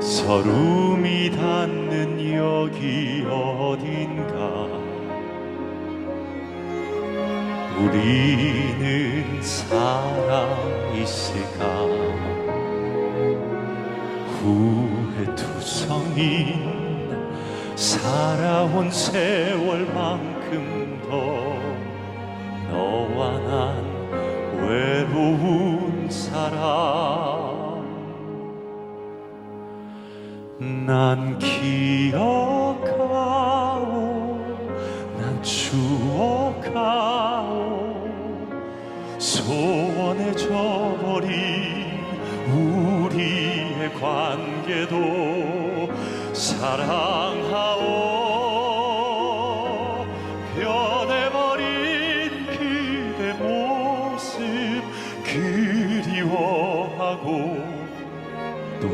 서름이 닿는 여기 어딘가? 우리는 살아 있을까? 후회투성인 살아온 세월만큼 더 너와 난 외로운 사람 난 기억하오 난 추억하오. 소원해져버린 우리의 관계도 사랑하오. 변해버린 그대 모습 그리워하고 또